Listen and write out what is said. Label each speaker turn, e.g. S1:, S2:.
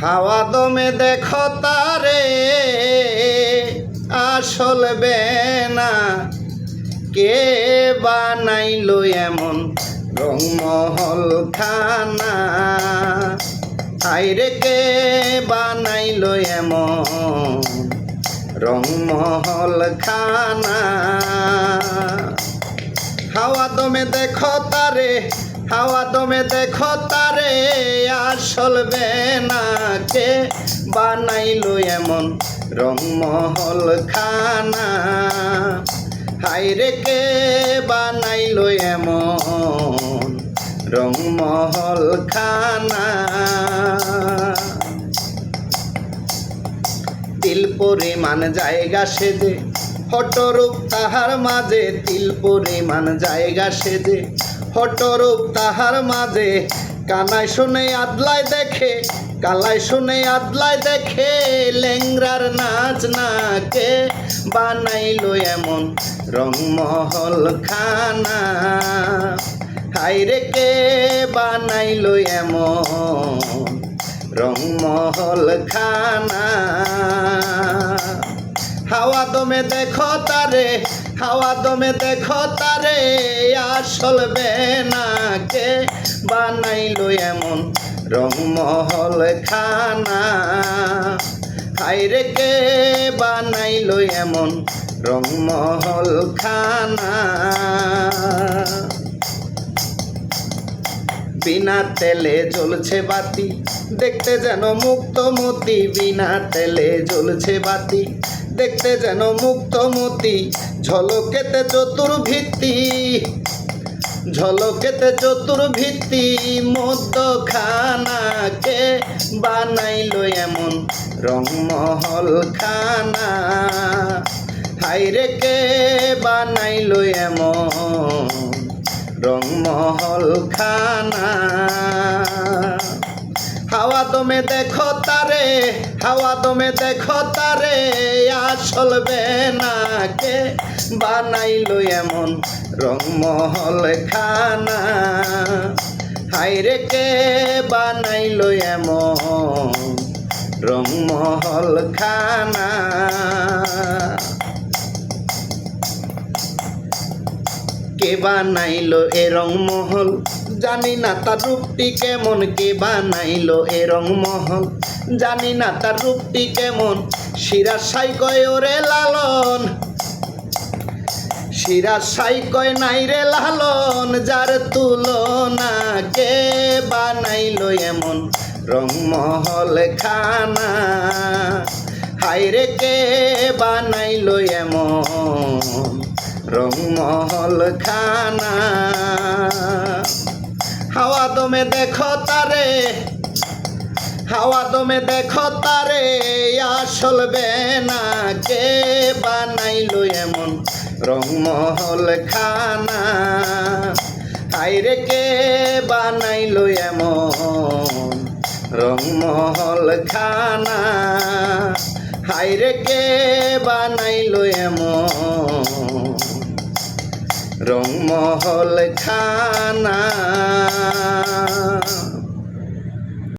S1: হাওয়া দমে দেখো তারে, আসল বেনা। কে বানাইলো এমন রংমহল খানা? আইরে কে বানাইলো এমন রংমহল খানা? হাওয়া দমে দেখো তারে হাওয়া দমে দেখো তারে আসল বেনাকে বানাইলো এমন রংমহল খানা। হাইরে কে বানাইলো এমন রংমহল খানা। তিল পরিমাণ জায়গা সেজে হটরূপ তাহার মাঝে। তিল পরিমাণ জায়গা সেজে হটরূপ তাহার মাঝে। কানায় শুনে আদলায় দেখে, কালায় শুনে আদলায় দেখে লেংরার নাচ নাকে বানাইলো এমন রংমহল খানা। হাইরে কে বানাইলো এমন রংমহল খানা? হাওয়া দমে দেখো তারে, হাওয়া দমে দেখো তারে আসল বেনাকে বানাইলো এমন রংমহল খানা। হাইরে কে? বানাইলো এমন রংমহল খানা। বিনা তেলে জ্বলছে বাতি, দেখতে যেন মুক্তমতি বিনা তেলে জ্বলছে বাতি, দেখতে যেন মুক্তমতি ঝলকেতে চতুর্ভিত্তি ঝলকেতে চতুর্ভিত্তি মধ্যখানাকে বানাইলো এমন রংমহল খানা। হাইরে কে বানাইলো এমন রংমহল খানা। হাওয়া দমে দেখো তারে, হাওয়া দমে দেখো তারে আসল বেনাকে বানাইলো এমন রংমহল খানা। হাইরে কে বানাইলো এমন রংমহল খানা। কে বানাইলো এ রংমহল? জানি না তার রূপটি কেমন। কে বানাইলো এ রংমহল? জানি না তার রূপটি কেমন। শিরা সাই কয় ওরে লালন। শিরা সাই কয় নাই রে লালন, যার তুলনা কে বানাইলো এমন? রংমহল খানা হাইরে কে বানাইলো এমন? রংমহল খানা। হাওয়া দমে দেখো তারে, হাওয়া দমে দেখো তারে, আসল বেনা কে বানাইলো এমন? রংমহল খানা। হাইরে কে বানাইলো এমন রংমহল খানা? হাইরে কে বানাইলো এমন রংমহল খানা?